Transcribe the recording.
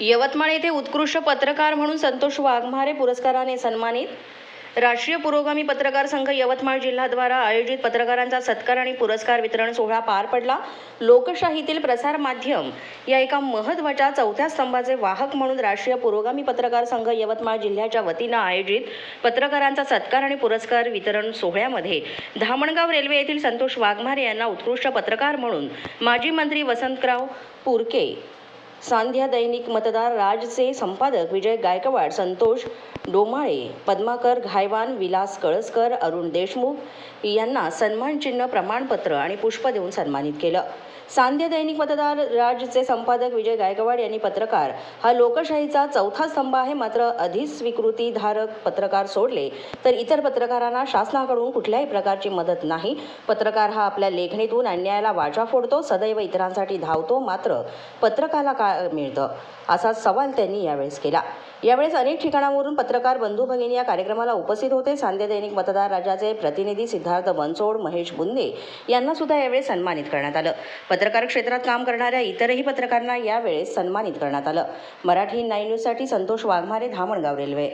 यवतमाळ येथे उत्कृष्ट पत्रकार म्हणून संतोष वाघमारे पुरस्काराने सन्मानित. राष्ट्रीय पुरोगामी पत्रकार संघ यवतमाळ जिल्हाद्वारा आयोजित पत्रकारांचा सत्कार आणि पुरस्कार वितरण सोहळा पार पडला. लोकशाहीतील प्रसार माध्यम या एका महत्त्वाच्या चौथ्या स्तंभाचे वाहक म्हणून राष्ट्रीय पुरोगामी पत्रकार संघ यवतमाळ जिल्ह्याच्या वतीनं आयोजित पत्रकारांचा सत्कार आणि पुरस्कार वितरण सोहळ्यामध्ये धामणगाव रेल्वे येथील संतोष वाघमारे यांना उत्कृष्ट पत्रकार म्हणून माजी मंत्री वसंतराव पुरके सांध्या दैनिक मतदार राजचे संपादक विजय गायकवाड संतोष डोमाळे पद्माकर घायवान विलास कळसकर अरुण देशमुख यांना सन्मानचिन्ह प्रमाणपत्र आणि पुष्प देऊन सन्मानित केलं. सांध्य दैनिक मतदार राजचे संपादक विजय गायकवाड यांनी पत्रकार हा लोकशाहीचा चौथा स्तंभ आहे मात्र अधिस्वीकृतीधारक पत्रकार सोडले तर इतर पत्रकारांना शासनाकडून कुठल्याही प्रकारची मदत नाही. पत्रकार हा आपल्या लेखणीतून अन्यायाला वाचा फोडतो सदैव इतरांसाठी धावतो मात्र पत्रकाला काय मिळतं. असा सवाल त्यांनी यावेळेस केला. यावेळेस अनेक ठिकाणावरून पत्रकार बंधू भगिनी या कार्यक्रमाला उपस्थित होते. सांध्य दैनिक मतदार राजाचे प्रतिनिधी सिद्धार्थ बनसोड महेश बुंदे यांना सुद्धा यावेळी सन्मानित करण्यात आलं. पत्रकार क्षेत्रात काम करणाऱ्या इतरही पत्रकारांना यावेळेस सन्मानित करण्यात आलं. मराठी नाईन न्यूजसाठी संतोष वाघमारे धामणगाव रेल्वे.